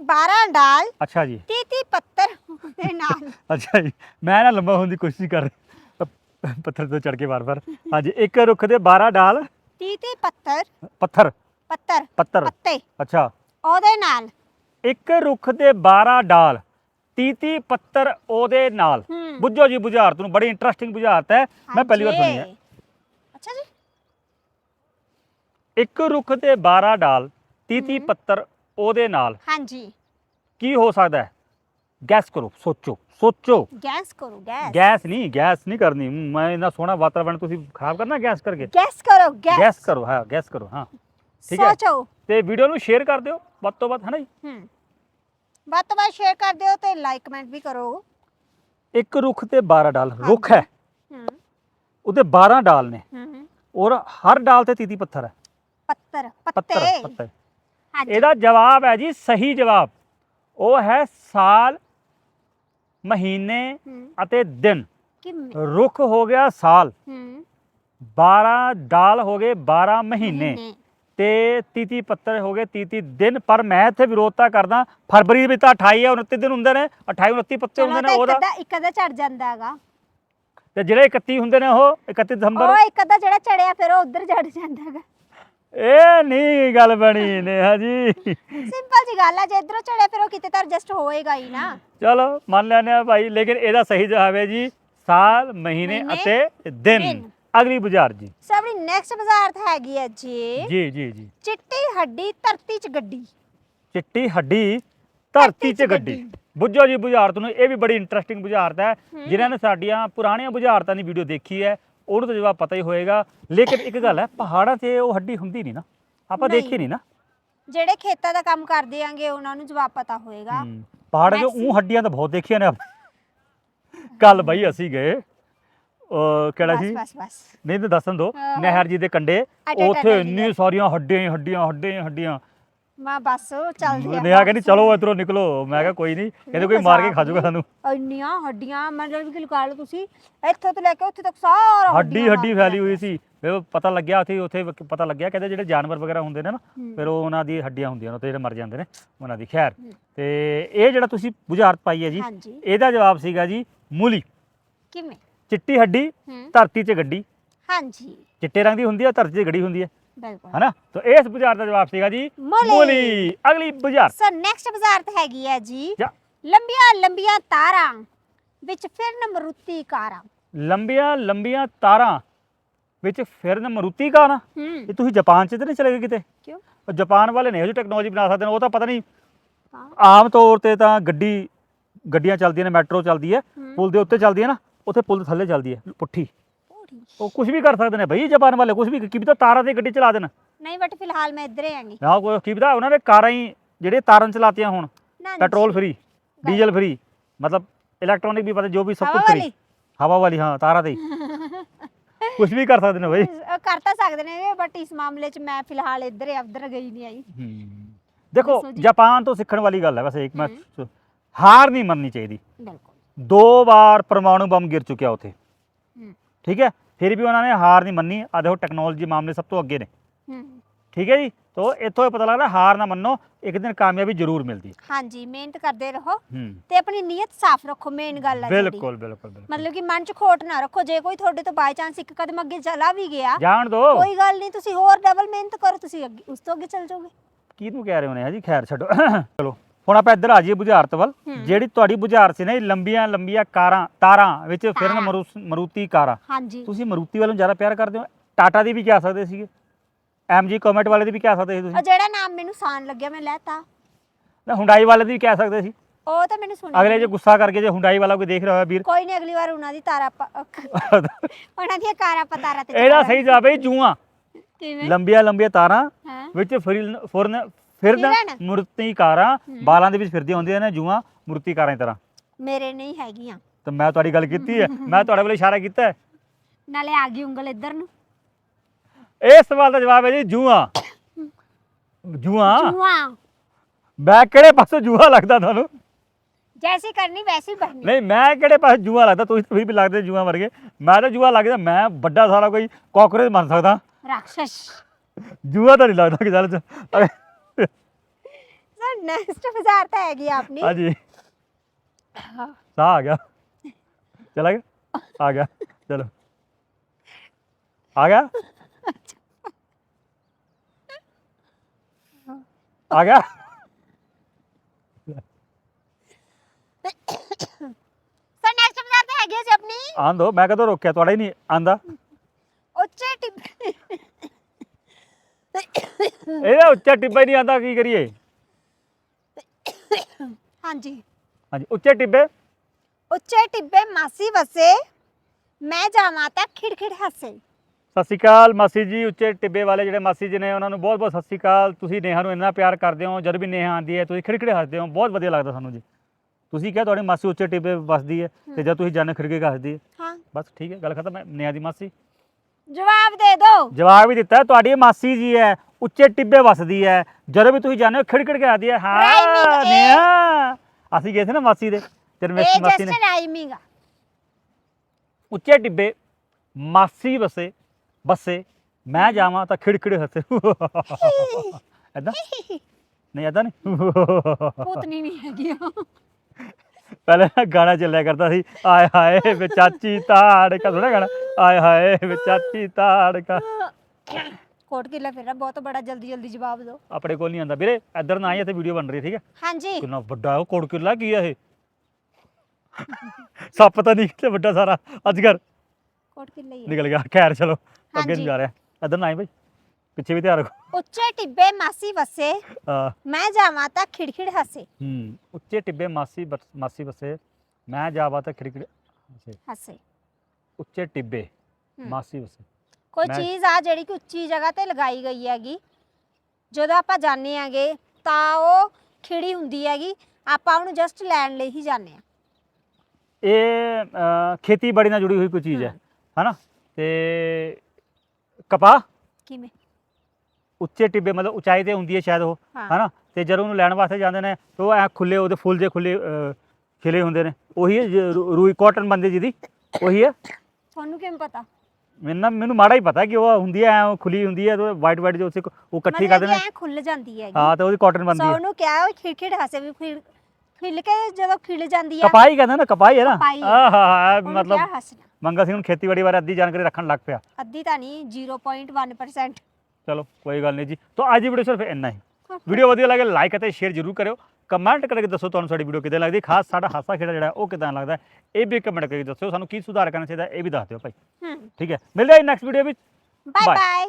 12 ਡਾਲ ਅੱਛਾ ਜੀ। 30 30 ਪੱਤਰ ਦੇ ਨਾਲ। ਅੱਛਾ ਜੀ। ਮੈਂ ਨਾ ਲੰਬਾ ਹੋਣ ਦੀ ਕੋਸ਼ਿਸ਼ ਕਰ ਰਿਹਾ। ਪ- ਪੱਥਰ ਤੋਂ ਚੜ ਕੇ ਵਾਰ-ਵਾਰ। ਹਾਂਜੀ ਇੱਕ ਰੁੱਖ ਦੇ 12 ਡਾਲ। 30 30 ਪੱਤਰ। ਪੱਥਰ। ਪੱਤਰ। ਪੱਤਰ। ਪੱਤੇ। ਅੱਛਾ। ਉਹਦੇ ਨਾਲ। ਇੱਕ ਰੁੱਖ ਦੇ 12 ਡਾਲ। 30 ਪੱਤਰ ਉਹਦੇ ਨਾਲ। ਹੂੰ। ਬੁੱਝੋ ਜੀ ਬੁਝਾਰਤ ਨੂੰ ਬੜੀ ਇੰਟਰਸਟਿੰਗ ਬੁਝਾਰਤ ਹੈ। ਮੈਂ ਪਹਿਲੀ ਵਾਰ ਸੁਣੀ ਹੈ। ਹਾਂਜੀ। ਅੱਛਾ ਜੀ। ਇੱਕ ਰੁੱਖ ਦੇ 12 ਡਾਲ 30 ਪੱਤਰ ਉਹਦੇ ਨਾਲ ਹਾਂਜੀ। ਕੀ ਹੋ ਸਕਦਾ ਹੈ? ਗੈਸ ਕਰੋ ਸੋਚੋ ਸੋਚੋ। ਗੈਸ ਕਰੋ ਗੈਸ। ਗੈਸ ਨਹੀਂ ਗੈਸ ਨਹੀਂ ਕਰਨੀ। ਮੈਂ ਇੰਨਾ ਸੋਹਣਾ ਵਾਤਾਵਰਣ ਤੁਸੀਂ ਖਰਾਬ ਕਰਨਾ ਗੈਸ ਕਰਕੇ? ਗੈਸ ਕਰੋ ਗੈਸ। ਗੈਸ ਕਰੋ ਹਾਂ ਗੈਸ ਕਰੋ ਹਾਂ। ਠੀਕ ਹੈ। ਸੋਚੋ। ਤੇ ਵੀਡੀਓ ਨੂੰ ਸ਼ੇਅਰ ਕਰ ਦਿਓ ਵੱਧ ਤੋਂ ਵੱਧ ਹੈ ਨਾ ਜੀ? ਹੂੰ। ਵੱਧ ਤੋਂ ਵੱਧ ਸ਼ੇਅਰ ਕਰ ਦਿਓ ਤੇ ਲਾਈਕ ਕਮੈਂਟ ਵੀ ਕਰੋ। ਇੱਕ ਰੁੱਖ ਤੇ 12 ਡਾਲ ਰੁੱਖ ਹੈ। ਹੂੰ। ਉਹਦੇ 12 ਡਾਲ ਨੇ। ਹੂੰ ਔਰ ਹਰ ਡਾਲ ਤੇ 30 ਪੱਥਰ ਹੈ। ਪੱਤਰ ਪੱਤੇ। ਪੱਤਰ ਇਹਦਾ ਜਵਾਬ ਹੈ ਜੀ ਸਹੀ ਜਵਾਬ। ਉਹ ਹੈ ਸਾਲ ਮਹੀਨੇ ਅਤੇ ਦਿਨ। ਰੁੱਖ ਹੋ ਗਿਆ ਸਾਲ। ਹੂੰ। 12 ਡਾਲ ਹੋ ਗਏ 12 ਮਹੀਨੇ। ਤੇ 30 ਪੱਤਰ ਹੋ ਗਏ 30 ਦਿਨ। ਪਰ ਮੈਂ ਇੱਥੇ ਵਿਰੋਧਤਾ ਕਰਦਾ ਫਰਵਰੀ ਵਿੱਚ ਤਾਂ 28 ਹੈ 29 ਦਿਨ ਹੁੰਦੇ ਨੇ। 28 29 ਪੱਤੇ ਹੁੰਦੇ ਨੇ ਉਹਦਾ। ਇੱਕ ਅੱਧਾ ਚੜ ਜਾਂਦਾ ਹੈਗਾ। ਤੇ ਜਿਹੜੇ 31 ਹੁੰਦੇ ਨੇ ਉਹ 31 ਦਸੰਬਰ। ਉਹ ਇੱਕ ਅੱਧਾ ਜਿਹੜਾ ਚੜਿਆ ਫਿਰ ਉਹ ਉਧਰ ਚੜ ਜਾਂਦਾ ਹੈਗਾ। ਇਹ ਨਹੀਂ ਗੱਲ ਬਣੀ ਨੇ ਹਾਂਜੀ। ਸਿੰਪਲ ਜੀ ਗੱਲ ਆ ਜੇ ਇਧਰੋਂ ਚੜਿਆ ਫਿਰ ਉਹ ਕਿਤੇ ਤਾਂ ਐਡਜਸਟ ਹੋਏਗਾ ਹੀ ਨਾ। ਚਲੋ ਮੰਨ ਲੈਨੇ ਆ ਭਾਈ ਲੇਕਿਨ ਇਹਦਾ ਸਹੀ ਜਵਾਬ ਹੈ ਜੀ ਸਾਲ ਮਹੀਨੇ ਮਹੀਨੇ, ਅਤੇ ਦਿਨ। ਦਿਨ। ਅਗਲੀ ਬੁਝਾਰ ਜੀ। ਸਾਡੀ ਨੈਕਸਟ ਬਜ਼ਾਰਤ ਹੈਗੀ ਹੈ ਜੀ। ਜੀ ਜੀ ਜੀ। ਚਿੱਟੀ ਹੱਡੀ ਧਰਤੀ 'ਚ ਗੱਡੀ। ਚਿੱਟੀ ਹੱਡੀ ਧਰਤੀ 'ਚ ਗੱਡੀ। ਬੁੱਝੋ ਜੀ ਬੁਝਾਰਤ ਨੂੰ ਇਹ ਵੀ ਬੜੀ ਇੰਟਰਸਟਿੰਗ ਬੁਝਾਰਤ ਹੈ। ਜਿਨ੍ਹਾਂ ਨੇ ਸਾਡੀਆਂ ਪੁਰਾਣੀਆਂ ਬੁਝਾਰਤਾਂ ਦੀ ਵੀਡੀਓ ਦੇਖੀ ਹੈ। ਉਹਨੂੰ ਤਾਂ ਜਵਾਬ ਪਤਾ ਹੀ ਹੋਏਗਾ। ਲੇਕਿਨ ਇੱਕ ਗੱਲ ਹੈ ਪਹਾੜਾਂ 'ਤੇ ਉਹ ਹੱਡੀ ਹੁੰਦੀ ਨਹੀਂ ਨਾ। ਆਪਾਂ ਨਹੀਂ। ਦੇਖੀ ਨਹੀਂ ਨਾ। ਜਿਹੜੇ ਖੇਤਾਂ ਦਾ ਕੰਮ ਕਰਦੇ ਆਂਗੇ ਉਹਨਾਂ ਨੂੰ ਜਵਾਬ ਪਤਾ ਹੋਏਗਾ। ਪਹਾੜਾਂ 'ਚ ਉਹ ਹੱਡੀਆਂ ਤਾਂ ਬਹੁਤ ਦੇਖੀਆਂ ਨੇ ਕੱਲ ਬਈ ਅਸੀਂ ਗਏ ਉਹ ਕਿਹੜਾ ਬਸ ਸੀ? ਬਸ ਬਸ। ਨਹੀਂ ਤਾਂ ਦੱਸਣ ਦੋ। ਹਾਂ। ਨਹਿਰ ਜੀ ਦੇ ਕੰਡੇ ਅੱਡੇ ਉੱਥੇ ਇੰਨੀ ਸਾਰੀਆਂ ਹੱਡੀਆਂ ਹੀ ਹੱਡੀਆਂ ਹੱਡੀਆਂ ਹੀ ਹੱਡੀਆਂ। ਮੈਂ ਬਸ ਚੱਲਦੀ ਆ ਨੇਹਾ ਕਹਿੰਦੀ ਚਲੋ ਇਧਰੋਂ ਨਿਕਲੋ। ਮੈਂ ਕਿਹਾ ਕੋਈ ਨਹੀਂ ਕਹਿੰਦੇ ਕੋਈ ਮਾਰ ਕੇ ਖਾ ਜਾਊਗਾ ਸਾਨੂੰ। ਇੰਨੀਆਂ ਹੱਡੀਆਂ ਮਤਲਬ ਕਿ ਲਗਾ ਲਓ ਤੁਸੀਂ। ਇੱਥੋਂ ਤੋਂ ਲੈ ਕੇ ਉੱਥੇ ਤੱਕ ਸਾਰਾ ਹੱਡੀ ਹੱਡੀ ਫੈਲੀ ਹੋਈ ਸੀ। ਫਿਰ ਪਤਾ ਲੱਗਿਆ ਉੱਥੇ ਉੱਥੇ ਪਤਾ ਲੱਗਿਆ ਕਹਿੰਦੇ ਜਿਹੜੇ ਜਾਨਵਰ ਵਗੈਰਾ ਹੁੰਦੇ ਨੇ ਨਾ। ਫਿਰ ਉਹ ਉਹਨਾਂ ਦੀ ਹੱਡੀਆਂ ਹੁੰਦੀਆਂ ਨੇ ਉੱਥੇ ਜਿਹੜੇ ਮਰ ਜਾਂਦੇ ਨੇ ਉਹਨਾਂ ਦੀ। ਖੈਰ ਤੇ ਇਹ ਜਿਹੜਾ ਤੁਸੀਂ ਬੁਝਾਰਤ ਪਾਈ ਹੈ ਜੀ ਇਹਦਾ ਜਵਾਬ ਸੀਗਾ ਜੀ ਮੂਲੀ। ਕਿਵੇਂ? ਚਿੱਟੀ ਹੱਡੀ ਧਰਤੀ 'ਚ ਗੱਡੀ। ਹਾਂਜੀ। ਚਿੱਟੇ ਰੰਗ ਦੀ ਹੁੰਦੀ ਹੈ ਧਰਤੀ 'ਚ ਗੱਡੀ ਹੁੰਦੀ ਹੈ। ਬਿਲਕੁਲ ਹਨਾ? ਤਾਂ ਇਸ ਬੁਝਾਰਤ ਦਾ ਜਵਾਬ ਸੀਗਾ ਜੀ ਮੂਲੀ। ਮੂਲੀ। ਅਗਲੀ ਬੁਝਾਰਤ। ਸੋ ਨੈਕਸਟ ਬਾਜ਼ਾਰ ਤੇ ਹੈਗੀ ਹੈ ਜੀ ਜਾ। ਲੰਬੀਆਂ ਲੰਬੀਆਂ ਤਾਰਾਂ ਵਿੱਚ ਫਿਰਨ ਮਰੂਤੀ ਕਾਰਾਂ। ਲੰਬੀਆਂ ਲੰਬੀਆਂ ਤਾਰਾਂ ਵਿੱਚ ਫਿਰਨ ਮਰੂਤੀ ਕਾਰਾਂ? ਹੂੰ। ਇਹ ਤੁਸੀਂ ਜਾਪਾਨ 'ਚ ਤਾਂ ਨਹੀਂ ਚਲੇ ਗਏ ਕਿਤੇ? ਕਿਉਂ? ਉਹ ਜਾਪਾਨ ਵਾਲੇ ਨੇ ਇਹੋ ਜਿਹੀ ਟੈਕਨੋਲੋਜੀ ਬਣਾ ਸਕਦੇ ਨੇ ਉਹ ਤਾਂ ਪਤਾ ਨਹੀਂ। ਹਾਂ। ਆਮ ਤੌਰ ਤੇ ਤਾਂ ਗੱਡੀ ਗੱਡੀਆਂ ਚੱਲਦੀਆਂ ਨੇ ਮੈਟਰੋ ਚੱਲਦੀ ਹੈ ਹੂੰ। ਪੁਲ ਦੇ ਉੱਤੇ ਚੱਲਦੀ ਹੈ ਨਾ ਉੱਥੇ ਪੁਲ ਦੇ ਥੱਲੇ ਚੱਲਦੀ ਹੈ ਪੁੱਠੀ। ਉਹ ਕੁਝ ਵੀ ਕਰ ਸਕਦੇ ਨੇ ਬਈ ਜਾਪਾਨ ਵਾਲੇ ਕੁਝ ਵੀ ਕੀ ਪਤਾ ਤਾਰਾਂ ਤੇ ਗੱਡੀ ਚਲਾ ਦੇਣ। ਨਹੀਂ ਬਟ ਫਿਲਹਾਲ ਮੈਂ ਇੱਧਰ ਹੀ ਆਂਗੀ ਨਾ ਕੋਈ ਕੀ ਪਤਾ ਉਹਨਾਂ ਨੇ ਕਾਰਾਂ ਹੀ ਜਿਹੜੇ ਤਾਰਾਂ ਚਲਾਤੀਆਂ ਹੁਣ ਨਾ ਪੈਟਰੋਲ ਫ੍ਰੀ ਡੀਜ਼ਲ ਫ੍ਰੀ ਮਤਲਬ ਇਲੈਕਟ੍ਰੋਨਿਕ ਵੀ ਪਤਾ ਜੋ ਵੀ ਸਭ ਹਵਾ ਕੁਝ ਫ੍ਰੀ। ਵਾਲੀ? ਹਵਾ ਵਾਲੀ ਹਾਂ ਤਾਰਾਂ ਤੇ ਕੁਝ ਵੀ ਕਰ ਸਕਦੇ ਨੇ ਅਹ ਕਰ ਤਾਂ ਸਕਦੇ ਨੇ ਬਟ ਇਸ ਮਾਮਲੇ 'ਚ ਮੈਂ ਫਿਲਹਾਲ ਇੱਧਰ ਹੀ ਉੱਧਰ ਗਈ ਨਹੀਂ ਆਈ ਦੇਖੋ ਦੱਸੋ ਜੀ। ਜਾਪਾਨ ਤੋਂ ਸਿੱਖਣ ਵਾਲੀ ਗੱਲ ਹੈ ਵੈਸੇ ਇੱਕ ਮੈਂ ਹਾਰ ਨਹੀਂ ਮੰਨਣੀ ਚਾਹੀਦੀ। ਬਿਲਕੁਲ। ਦੋ ਵਾਰ ਪਰਮਾਣੂ ਬੰਬ ਗਿਰ ਚੁੱਕਿਆ ਉੱਥੇ। ਠੀਕ ਹੈ? ਫਿਰ ਵੀ ਉਹਨਾਂ ਨੇ ਹਾਰ ਨਹੀਂ ਮੰਨੀ। ਆ ਦੇਖੋ ਟੈਕਨੋਲੋਜੀ ਮਾਮਲੇ ਸਭ ਤੋਂ ਅੱਗੇ ਨੇ। ਹੂੰ। ਠੀਕ ਹੈ ਜੀ? ਤੋਂ ਇੱਥੋਂ ਇਹ ਪਤਾ ਲੱਗਦਾ ਹਾਰ ਨਾ ਮੰਨੋ ਇੱਕ ਦਿਨ ਕਾਮਯਾਬੀ ਜ਼ਰੂਰ ਮਿਲਦੀ ਹੈ। ਹਾਂਜੀ ਮਿਹਨਤ ਕਰਦੇ ਰਹੋ ਹੂੰ। ਤੇ ਆਪਣੀ ਨੀਅਤ ਸਾਫ਼ ਰੱਖੋ ਮੇਨ ਗੱਲ ਹੈ ਜਿਹੜੀ। ਬਿਲਕੁਲ ਬਿਲਕੁਲ ਬਿਲਕੁਲ। ਮਤਲਬ ਕਿ ਮਨ 'ਚ ਖੋਟ ਨਾ ਰੱਖੋ। ਜੇ ਕੋਈ ਤੁਹਾਡੇ ਤੋਂ ਬਾਈ ਚਾਂਸ ਇੱਕ ਕਦਮ ਅੱਗੇ ਚਲਾ ਵੀ ਗਿਆ ਜਾਣ ਦੋ। ਕੋਈ ਗੱਲ ਨਹੀਂ ਤੁਸੀਂ ਹੋਰ ਡਬਲ ਮਿਹਨਤ ਕਰੋ ਤੁਸੀਂ ਅੱਗੇ ਉਸ ਤੋਂ ਅੱਗੇ ਚੱਲ ਜਾਓਗੇ। ਕਿਹਨੂੰ ਕਹਿ ਰਹੇ ਹੋ ਨੇ ਜੀ? ਖੈਰ ਛੱਡੋ। ਚਲੋ। ਹੁਣ ਆਪਾਂ ਇੱਧਰ ਆ ਜਾਈਏ ਬੁਝਾਰਤ ਵੱਲ। ਹੂੰ। ਜਿਹੜੀ ਤੁਹਾਡੀ ਬੁਝਾਰਤ ਸੀ ਨਾ ਇਹ ਲੰਬੀਆਂ ਲੰਬੀਆਂ ਕਾਰਾਂ ਤਾਰਾਂ ਵਿੱਚ ਫਿਰਨ। ਮਰੂ- ਮਰੂਤੀ ਕਾਰਾਂ। ਹਾਂਜੀ। ਤੁਸੀਂ ਮਰੂਤੀ ਵੱਲੋਂ ਜ਼ਿਆਦਾ ਪਿਆਰ ਕਰਦੇ ਹੋ? ਟਾਟਾ ਦੀ ਵੀ ਕਹਿ ਸਕਦੇ ਸੀਗੇ। ਐਮਜੀ ਕਮੈਂਟ ਵਾਲੇ ਦੀ ਵੀ ਕਹਿ ਸਕਦੇ ਸੀ ਉਹ ਤੁਸੀਂ ਜਿਹੜਾ ਨਾਮ ਮੈਨੂੰ ਸਾਨ ਲੱਗਿਆ ਮੈਂ ਲੈਤਾ ਨਾ ਹੁੰਡਾਈ ਵਾਲੇ ਦੀ ਵੀ ਕਹਿ ਸਕਦੇ ਸੀ। ਉਹ ਤਾਂ ਮੈਨੂੰ ਸੁਣਿਆ ਅਗਲੇ ਜੇ ਗੁੱਸਾ ਕਰਕੇ ਜੇ ਹੁੰਡਾਈ ਵਾਲਾ ਕੋਈ ਦੇਖ ਰਿਹਾ ਹੋਇਆ ਵੀਰ। ਕੋਈ ਨਹੀਂ ਅਗਲੀ ਵਾਰ ਉਹਨਾਂ ਦੀ ਤਾਰਾ ਪ- ਅਹ ਉਹਨਾਂ ਦੀਆਂ ਕਾਰਾਂ ਪਤਾਰਾ ਤੇ ਇਹਦਾ ਸਹੀ ਜਵਾਬ ਹੈ ਜੂਆਂ। ਕਿਵੇਂ? ਲੰਬੀਆਂ ਲੰਬੀਆਂ ਤਾਰਾਂ ਹਾਂ। ਵਿੱਚ ਫਿਰਨ ਫੁਰਨ ਫਿਰਨ ਫਿਰਨ। ਮੂਰਤੀ ਕਾਰਾਂ ਬਾਲਾਂ ਦੇ ਵਿੱਚ ਫਿਰਦੀਆਂ ਹੁੰਦੀਆਂ ਨੇ ਜੂਆਂ ਮੂਰਤੀ ਕਾਰਾਂ ਦੀ ਤਰ੍ਹਾਂ। ਮੇਰੇ ਨਹੀਂ ਹੈਗੀਆਂ। ਤਾਂ ਮੈਂ ਤੁਹਾਡੀ ਗੱਲ ਕੀਤੀ ਹੈ ਮੈਂ ਤੁਹਾਡੇ ਵੱਲ ਇਸ਼ਾਰਾ ਕੀਤਾ ਹੈ। ਨਾਲੇ ਆ ਗਈ ਉਂਗਲ ਇੱਧਰ ਨੂੰ। ਇਹ ਸਵਾਲ ਦਾ ਜਵਾਬ ਹੈ ਜੀ ਜੂਆਂ। ਜੂਆਂ? ਜੂਆ। ਮੈਂ ਕਿਹੜੇ ਪਾਸੋਂ ਜੂਆ ਲੱਗਦਾ ਤੁਹਾਨੂੰ? ਜੈਸੀ ਕਰਨੀ ਵੈਸੀ ਬਣਨੀ। ਨਹੀਂ ਮੈਂ ਕਿਹੜੇ ਪਾਸੇ ਜੂਆ ਲੱਗਦਾ? ਤੁਸੀਂ ਤਾਂ ਫਿਰ ਵੀ ਲੱਗਦੇ ਜੂਆ ਵਰਗੇ। ਮੈਂ ਤਾਂ ਜੂਆ ਲੱਗਦਾ ਮੈਂ ਵੱਡਾ ਸਾਰਾ ਕੋਈ ਕਾਕਰੋਚ ਬਣ ਸਕਦਾ। ਰਾਖਸ਼ ਜੂਆ ਤਾਂ ਨਹੀਂ ਲੱਗਦਾ ਕਿ ਚੱਲ ਨੈਕਸਟ ਬਾਜ਼ਾਰ ਤਾਂ ਹੈਗੀ ਆਪਣੀ। ਹਾਂਜੀ। ਸਾਹ ਆ ਗਿਆ। ਚਲਾ ਗਿਆ? ਆ ਗਿਆ। ਚਲੋ। ਆ ਗਿਆ? ਆ ਗਿਆ? ਸਰ ਨੈਕਸਟ ਬਾਜ਼ਾਰ ਤਾਂ ਹੈਗੀ ਜੀ ਆਪਣੀ। ਆਂਦੋ ਮੈਂ ਕਦੋਂ ਰੋਕਿਆ? ਤੁਹਾਡਾ ਹੀ ਨਹੀਂ ਆਂਦਾ। ਉੱਚੇ ਟਿੱਬੇ। ਇਹਦਾ ਉੱਚਾ ਟਿੱਬਾ ਹੀ ਨਹੀਂ ਆਂਦਾ ਕੀ ਕਰੀਏ? ਹਾਂਜੀ। ਹਾਂਜੀ ਉੱਚੇ ਟਿੱਬੇ? ਉੱਚੇ ਟਿੱਬੇ ਮਾਸੀ ਵਸੇ ਮੈਂ ਜਾਵਾਂ ਤਾਂ ਖਿੜਖਿੜ ਹੱਸੇ। ਸਤਿ ਸ਼੍ਰੀ ਅਕਾਲ ਮਾਸੀ ਜੀ ਉੱਚੇ ਟਿੱਬੇ ਵਾਲੇ ਜਿਹੜੇ ਮਾਸੀ ਜੀ ਨੇ ਉਹਨਾਂ ਨੂੰ ਬਹੁਤ ਬਹੁਤ ਸਤਿ ਸ਼੍ਰੀ ਅਕਾਲ। ਤੁਸੀਂ ਨੇਹਾ ਨੂੰ ਇੰਨਾ ਪਿਆਰ ਕਰਦੇ ਹੋ ਜਦ ਵੀ ਨੇਹਾ ਆਉਂਦੀ ਹੈ ਤੁਸੀਂ ਖਿੜਖਿੜੇ ਹੱਸਦੇ ਹੋ ਬਹੁਤ ਵਧੀਆ ਲੱਗਦਾ ਸਾਨੂੰ ਜੀ। ਤੁਸੀਂ ਕਿਹਾ ਤੁਹਾਡੀ ਮਾਸੀ ਉੱਚੇ ਟਿੱਬੇ ਵਸਦੀ ਹੈ ਤੇ ਜਦ ਤੁਸੀਂ ਜਾਣੇ ਖਿੜਕੇ ਹੱਸਦੀ ਹੈ। ਹਾਂ। ਬਸ ਠੀਕ ਹੈ ਗੱਲ ਖਤਮ ਹੈ। ਨੇਹਾ ਦੀ ਮਾਸੀ। ਜਵਾਬ ਦੇ ਦਿਓ ਜਵਾਬ ਵੀ ਦਿੱਤਾ ਤੁਹਾਡੀ ਮਾਸੀ ਜੀ ਹੈ। ਉੱਚੇ ਟਿੱਬੇ ਵਸਦੀ ਹੈ ਜਦੋਂ ਵੀ ਤੁਸੀਂ ਜਾਣਦੇ ਹੋ ਖਿੜਖਿੜ ਕੇ ਆਦੀ ਹੈ ਹਾਂ Rhyming ਅਸੀਂ ਗਏ ਸੀ ਨਾ ਮਾਸੀ ਦੇ ਜਦ ਮੇਰੀ ਇਹ ਮਾਸੀ ਜਸਟ ਨੇ ਰਾਈਮਿੰਗ ਆ। ਉੱਚੇ ਟਿੱਬੇ ਮਾਸੀ ਵਸੇ ਬੱਸੇ ਮੈਂ ਜਾਵਾਂ ਤਾਂ ਖਿੜਖਿੜ ਹੱਸੇ। ਐਦਾਂ ਨਹੀਂ ਐਦਾਂ ਨਹੀਂ? ਪੁੱਤਨੀ ਨਹੀਂ ਹੈਗੀ ਪਹਿਲੇ ਨਾ ਗਾਣਾ ਚੱਲਿਆ ਕਰਦਾ ਸੀ ਆਏ ਹਾਏ ਵੇ ਚਾਚੀ ਤਾੜਕਾ ਸੁਣਿਆ ਗਾਣਾ ਆਏ ਹਾਏ ਵੇ ਚਾਚੀ ਤਾੜਕਾ ਕੋਟ ਕਿਲਾ ਫਿਰ ਬਹੁਤ ਬੜਾ ਜਲਦੀ ਜਲਦੀ ਜਵਾਬ ਦਿਓ। ਆਪਣੇ ਕੋਲ ਨਹੀਂ ਆਂਦਾ ਵੀਰੇ ਇੱਧਰ ਨਾ ਹੀ ਇੱਥੇ ਵੀਡੀਓ ਬਣ ਰਹੀ ਠੀਕ ਹੈ? ਹਾਂਜੀ। ਕਿੰਨਾ ਵੱਡਾ ਉਹ ਕੋੜਕਿਲਾ ਕੀ ਆ ਇਹ? ਸੱਪ ਤਾਂ ਨਹੀਂ ਕਿਤੇ ਵੱਡਾ ਸਾਰਾ। ਅਜਗਰ ਕੋਟ ਕਿਲਾ ਹੀ ਹੈ ਨਿਕਲ ਗਿਆ। ਖੈਰ ਚਲੋ ਅੱਗੇ। ਨਹੀਂ ਜਾ ਰਿਹਾ। ਇੱਧਰ ਨਾ ਆਈ ਬਈ। ਪਿੱਛੇ ਵੀ ਧਿਆਨ ਰੱਖੋ ਉੱਚੇ ਟਿੱਬੇ ਮਾਸੀ ਵਸੇ। ਆ ਮੈਂ ਜਾਵਾਂ ਤਾਂ ਖਿੜਖਿੜ ਹੱਸੇ। ਹੂੰ ਉੱਚੇ ਟਿੱਬੇ ਮਾਸੀ ਬਸ- ਮਾਸੀ ਬਸੇ ਮੈਂ ਜਾਵਾ ਤਾਂ ਖਿੜਖਿੜ ਹੱਸੇ। ਹੱਸੇ। ਉੱਚੇ ਟਿੱਬੇ ਹੂੰ। ਮਾਸੀ ਬਸੇ ਕੋਈ ਮੈਂ- ਚੀਜ਼ ਆ ਜਿਹੜੀ ਕਿ ਉੱਚੀ ਜਗ੍ਹਾ ਤੇ ਲਗਾਈ ਗਈ ਹੈਗੀ। ਜਦੋਂ ਆਪਾਂ ਜਾਂਦੇ ਆਂਗੇ ਤਾਂ ਉਹ ਖਿੜੀ ਹੁੰਦੀ ਹੈਗੀ। ਆਪਾਂ ਉਹਨੂੰ ਜਸਟ ਲੈਣ ਲਈ ਹੀ ਜਾਂਦੇ ਆ ਇਹ ਅ, ਖੇਤੀਬਾੜੀ ਨਾਲ ਜੁੜੀ ਹੋਈ ਕੋਈ ਚੀਜ਼ ਹੈ ਹਨਾ? ਤੇ ਕਪਾਹ? ਕਿਵੇਂ? ਉੱਚੇ ਟਿੱਬੇ ਮਤਲਬ ਉਚਾਈ ਤੇ ਹੁੰਦੀ ਹੈ ਸ਼ਾਇਦ ਉਹ ਹਾਂ। ਹਨਾ? ਤੇ ਜਦੋਂ ਉਹਨੂੰ ਲੈਣ ਵਾਸਤੇ ਜਾਂਦੇ ਨੇ ਤੇ ਉਹ ਐ ਖੁੱਲੇ ਉਹਦੇ ਫੁੱਲ ਜੇ ਖੁੱਲੇ ਅ, ਖਿਲੇ ਹੁੰਦੇ ਨੇ। ਉਹੀ ਹੈ ਜ- ਰੂ- ਰੂਈ ਕਾਟਨ ਬੰਦੇ ਜਿਹਦੀ ਉਹੀ ਹੈ? ਤੁਹਾਨੂੰ ਕਿਵੇਂ ਪਤਾ? ਮੈਨੂੰ ਨਾ- ਮੈਨੂੰ ਮਾੜਾ ਹੀ ਪਤਾ ਕਿ ਉਹ ਹੁੰਦੀ ਹੈ ਐਂ ਖੁੱਲੀ ਹੁੰਦੀ ਹੈ ਤੇ ਵਾਈਟ ਵਾਈਟ ਜੋ ਉਸੇ ਕੋ- ਉਹ ਇਕੱਠੀ ਮਤਲਬ ਕਰਦੇ ਕਿ ਨੇ। ਐਂ ਖੁੱਲ ਜਾਂਦੀ ਹੈਗੀ। ਹਾਂ ਤੇ ਉਹਦੀ ਕਾਟਨ ਬਣਦੀ ਸੋ ਹੈ। ਉਹਨੂੰ ਕਿਹਾ ਉਹ ਖਿੜਖਿੜ ਹੱਸੇ ਵੀ ਖਿੜ ਖਿਲ ਕੇ ਜਦੋਂ ਖਿੜ ਜਾਂਦੀ ਹੀ ਕਹਿੰਦਾ ਨਾ ਕਪਾਹ ਹੀ ਨਾ? ਕਪਾਹ ਹੈ। ਆਹਾ ਉਹਨੂੰ ਮਤਲਬ ਕਿਹਾ ਹੱਸਣਾ ਮੰਗਾ ਸਿੰਘ ਨੂੰ ਖੇਤੀਬਾੜੀ ਬਾਰੇ ਅੱਧੀ ਜਾਣਕਾਰੀ ਰੱਖਣ ਲੱਗ ਪਿਆ। ਅੱਧੀ ਤਾਂ ਨਹੀਂ 0.1% ਚਲੋ ਕੋਈ ਗੱਲ ਨਹੀਂ ਜੀ। ਤਾਂ ਅੱਜ ਦੀ ਵੀਡੀਓ ਸਿਰਫ ਇੰਨਾ ਹੀ। ਵੀਡੀਓ ਵਧੀਆ ਲੱਗੇ ਲਾਈਕ ਅਤੇ ਸ਼ੇਅਰ ਜ਼ਰੂਰ ਕਰਿਓ। ਕਮੈਂਟ ਕਰਕੇ ਦੱਸੋ ਤੁਹਾਨੂੰ ਸਾਡੀ ਵੀਡੀਓ ਕਿਦਾਂ ਲੱਗਦੀ। ਖਾਸ ਸਾਡਾ ਹਾਸਾ ਖੇੜਾ ਜਿਹੜਾ ਉਹ ਕਿਦਾਂ ਲੱਗਦਾ। ਇਹ ਵੀ ਕਮੈਂਟ ਕਰਕੇ ਦੱਸਿਓ। ਸਾਨੂੰ ਕੀ ਸੁਧਾਰ ਕਰਨਾ ਚਾਹੀਦਾ ਇਹ ਵੀ ਦੱਸ ਦਿਓ ਭਾਈ। ਹੂੰ ਠੀਕ ਹੈ। ਮਿਲਦੇ ਹਾਂ ਨੈਕਸਟ ਵੀਡੀਓ ਵਿੱਚ। ਬਾਏ. ਬਾਏ